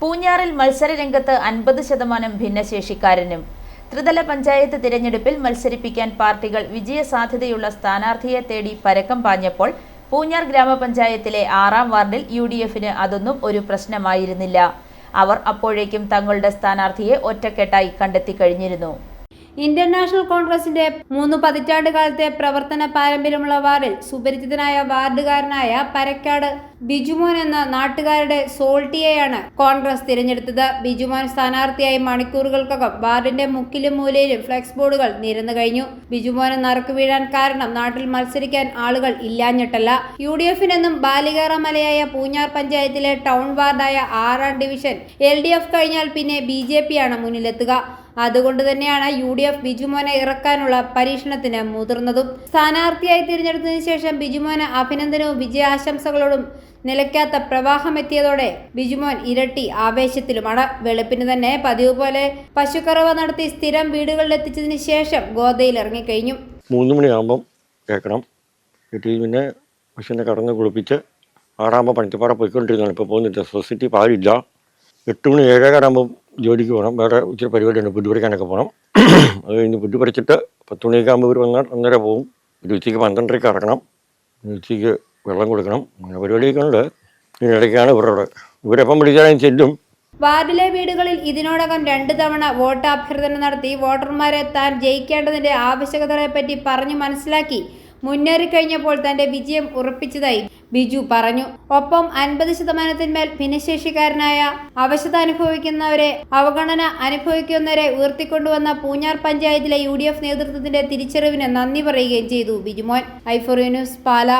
പൂഞ്ഞാറിൽ മത്സരരംഗത്ത് അൻപത് ശതമാനം ഭിന്നശേഷിക്കാരനും. ത്രിതല പഞ്ചായത്ത് തിരഞ്ഞെടുപ്പിൽ മത്സരിപ്പിക്കാൻ പാർട്ടികൾ വിജയസാധ്യതയുള്ള സ്ഥാനാർത്ഥിയെ തേടി പരക്കം പാഞ്ഞപ്പോൾ പൂഞ്ഞാർ ഗ്രാമപഞ്ചായത്തിലെ ആറാം വാർഡിൽ യു ഡി എഫിന് അതൊന്നും ഒരു പ്രശ്നമായിരുന്നില്ല. അവർ അപ്പോഴേക്കും തങ്ങളുടെ സ്ഥാനാർത്ഥിയെ ഒറ്റക്കെട്ടായി കണ്ടെത്തി കഴിഞ്ഞിരുന്നു. ഇന്ത്യൻ നാഷണൽ കോൺഗ്രസിന്റെ മൂന്ന് പതിറ്റാണ്ട് കാലത്തെ പ്രവർത്തന പാരമ്പര്യമുള്ള വാർഡിൽ സുപരിചിതനായ വാർഡുകാരനായ പരക്കാട് ബിജുമോൻ എന്ന നാട്ടുകാരുടെ സോൾട്ടിയെയാണ് കോൺഗ്രസ് തിരഞ്ഞെടുത്തത്. ബിജുമോൻ സ്ഥാനാർത്ഥിയായി മണിക്കൂറുകൾക്കകം വാർഡിന്റെ മുക്കിലും മൂലയിലും ഫ്ലെക്സ് ബോർഡുകൾ നിരന്നു കഴിഞ്ഞു. ബിജുമോനെ നറുക്കു വീഴാൻ കാരണം നാട്ടിൽ മത്സരിക്കാൻ ആളുകൾ ഇല്ലാഞ്ഞിട്ടല്ല. യു ഡി എഫിനെന്നും ബാലികേറ മലയായ പൂഞ്ഞാർ പഞ്ചായത്തിലെ ടൗൺ വാർഡായ ആറാം ഡിവിഷൻ എൽ ഡി എഫ് കഴിഞ്ഞാൽ പിന്നെ ബി ജെ പിയാണ് മുന്നിലെത്തുക. അതുകൊണ്ട് തന്നെയാണ് യു ഡി എഫ് ബിജുമോനെ ഇറക്കാനുള്ള പരീക്ഷണത്തിന് മുതിർന്നതും. സ്ഥാനാർത്ഥിയായി തിരഞ്ഞെടുത്തതിനു ശേഷം ബിജുമോന് അഭിനന്ദനവും വിജയാശംസകളോടും നിലയ്ക്കാത്ത പ്രവാഹമെത്തിയതോടെ ബിജുമോൻ ഇരട്ടി ആവേശത്തിലുമാണ്. വെളുപ്പിന് തന്നെ പതിവ് പോലെ പശുക്കറവ നടത്തി സ്ഥിരം വീടുകളിലെത്തിച്ചതിന് ശേഷം ഗോതയിൽ ഇറങ്ങിക്കഴിഞ്ഞു. മൂന്ന് മണിയാകുമ്പം കേൾക്കണം. വീട്ടിൽ പിന്നെ പശുവിനെ കടന്ന് കുളിപ്പിച്ച് ആറാകുമ്പോൾ പണിക്കപ്പാറ പോയിക്കൊണ്ടിരുന്നതാണ്. ഇപ്പോൾ പോകുന്നില്ല. സൊസൈറ്റി പാലില്ല. എട്ട് മണി ഏഴേകാലാകുമ്പം ജോലിക്ക് പോകണം. വേറെ ഇച്ചിരി പരിപാടിയുണ്ട്. പുല്ല് പറിക്കാനൊക്കെ പോകണം. അത് കഴിഞ്ഞ് പുല്ല് പറിച്ചിട്ട് പത്ത് മണിയൊക്കെ ആകുമ്പോൾ ഇവർ വന്നാൽ അന്നേരം പോകും ഒരു ഉച്ചയ്ക്ക് പന്ത്രണ്ടരയ്ക്ക് ഇറങ്ങണം. ഉച്ചയ്ക്ക് വെള്ളം കൊടുക്കണം. അങ്ങനെ പരിപാടിയൊക്കെ ഉണ്ട്. ഇതിനിടയ്ക്കാണ് ഇവരുടെ ഇവരെപ്പം വിളിച്ചാലും ചെല്ലും. വാർഡിലെ വീടുകളിൽ ഇതിനോടകം രണ്ടു തവണ വോട്ട് അഭ്യർത്ഥന നടത്തി വോട്ടർമാരെ താൻ ജയിക്കേണ്ടതിന്റെ ആവശ്യകതകളെപ്പറ്റി പറഞ്ഞു മനസ്സിലാക്കി. മുന്നേറിക്കഴിഞ്ഞപ്പോൾ തന്റെ വിജയം ഉറപ്പിച്ചതായി ബിജു പറഞ്ഞു. ഒപ്പം അൻപത് ശതമാനത്തിന്മേൽ ഭിന്നശേഷിക്കാരനായ അവശത അനുഭവിക്കുന്നവരെ അവഗണന അനുഭവിക്കുന്നവരെ ഉയർത്തിക്കൊണ്ടുവന്ന പൂഞ്ഞാർ പഞ്ചായത്തിലെ യു നേതൃത്വത്തിന്റെ തിരിച്ചറിവിന് നന്ദി പറയുകയും ചെയ്തു ബിജുമോൻ. ഐഫോറിയ ന്യൂസ് പാല.